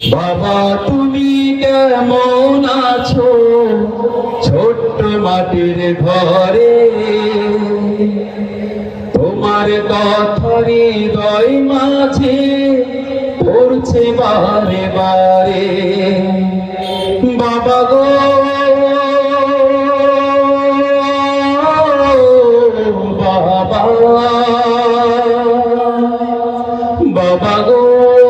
বাবা, তুমি কেমন আছো? ছোট্ট মাটির ঘরে। তোমার কথারি দই মাঝে পড়ছে বারে বারে। বাবা গো, বাবা। বাবা গো।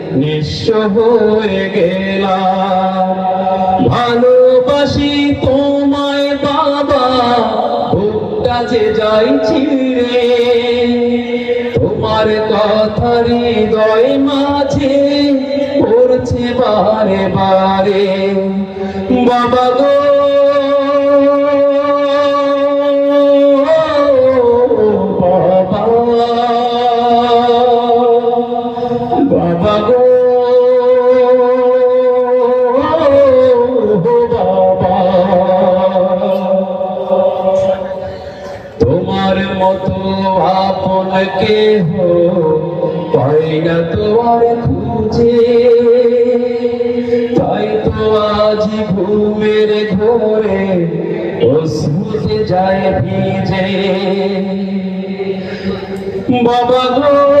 নিঃস্ব হয়ে গেলাম। ভালোবাসি তোমায় বাবা বুকটা যে যাইছি রে, তোমার কথা হৃদয় মাঝে পড়ছে বারে বারে। বাবা গো বাবা। তোমার মতো আপন কেহ পাই না তোমার খুঁজে। তাই তো আজ ঘুমের ঘরে যায় ভিজে। বাবা গো